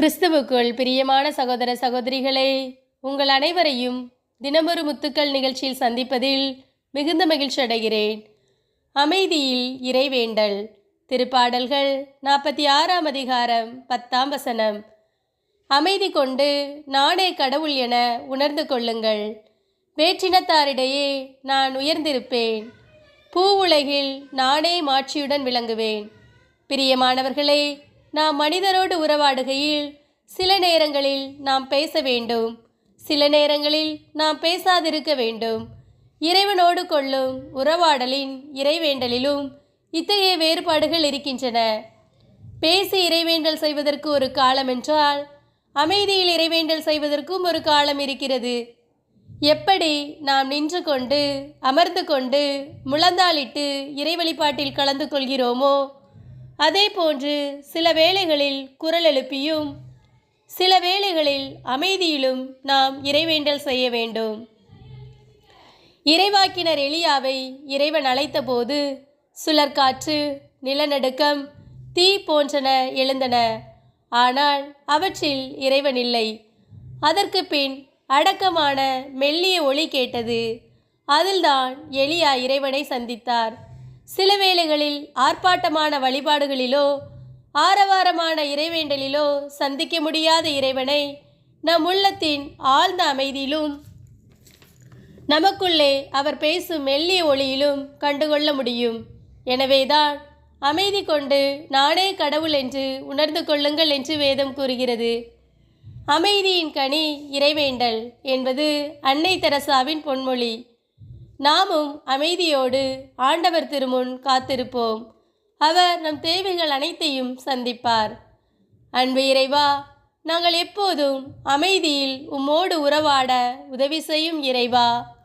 கிறிஸ்துவுக்குள் பிரியமான சகோதர சகோதரிகளே உங்கள் அனைவரையும் தினமொரு முத்துக்கள் நிகழ்ச்சியில் சந்திப்பதில் மிகுந்த மகிழ்ச்சி அடைகிறேன். அமைதியில் இறைவேண்டல் திருப்பாடல்கள் நாற்பத்தி ஆறாம் அதிகாரம் பத்தாம் வசனம். அமைதி கொண்டு நானே கடவுள் என உணர்ந்து கொள்ளுங்கள். வேற்றினத்தாரிடையே நான் உயர்ந்திருப்பேன். பூ உலகில் நானே மாட்சியுடன் விளங்குவேன். பிரியமானவர்களே நாம் மனிதரோடு உறவாடுகையில் சில நேரங்களில் நாம் பேச வேண்டும். சில நேரங்களில் நாம் பேசாதிருக்க வேண்டும். இறைவனோடு கொள்ளும் உறவாடலின் இறைவேண்டலிலும் இத்தகைய வேறுபாடுகள் இருக்கின்றன. பேசி இறைவேண்டல் செய்வதற்கு ஒரு காலம் என்றால் அமைதியில் இறைவேண்டல் செய்வதற்கும் ஒரு காலம் இருக்கிறது. எப்படி நாம் நின்று கொண்டு அமர்ந்து கொண்டு முழந்தாளிட்டு இறை வழிபாட்டில் கலந்து கொள்கிறோமோ அதே போன்று சில வேளைகளில் குரல் எழுப்பியும் சில வேளைகளில் அமைதியிலும் நாம் இறைவேண்டல் செய்ய வேண்டும். இறைவாக்கினர் எளியாவை இறைவன் அழைத்தபோது சுழற்காற்று நிலநடுக்கம் தீ போன்றன எழுந்தன. ஆனால் அவற்றில் இறைவன் இல்லை. அதற்கு பின் அடக்கமான மெல்லிய ஒளி கேட்டது. அதில்தான் எளியா இறைவனை சந்தித்தார். சில வேளைகளில் ஆர்ப்பாட்டமான வழிபாடுகளிலோ ஆரவாரமான இறைவேண்டலிலோ சந்திக்க முடியாத இறைவனை நம் உள்ளத்தின் ஆழ்ந்த அமைதியிலும் நமக்குள்ளே அவர் பேசும் மெல்லிய ஒளியிலும் கண்டுகொள்ள முடியும். எனவேதான் அமைதி கொண்டு நானே கடவுள் என்று உணர்ந்து கொள்ளுங்கள் என்று வேதம் கூறுகிறது. அமைதியின் கனி இறைவேண்டல் என்பது அன்னை தெரசாவின் பொன்மொழி. நாமும் அமைதியோடு ஆண்டவர் திருமுன் காத்திருப்போம். அவர் நம் தேவைகள் அனைத்தையும் சந்திப்பார். அன்பு இறைவா நாங்கள் எப்போதும் அமைதியில் உம்மோடு உறவாட உதவி செய்யும் இறைவா.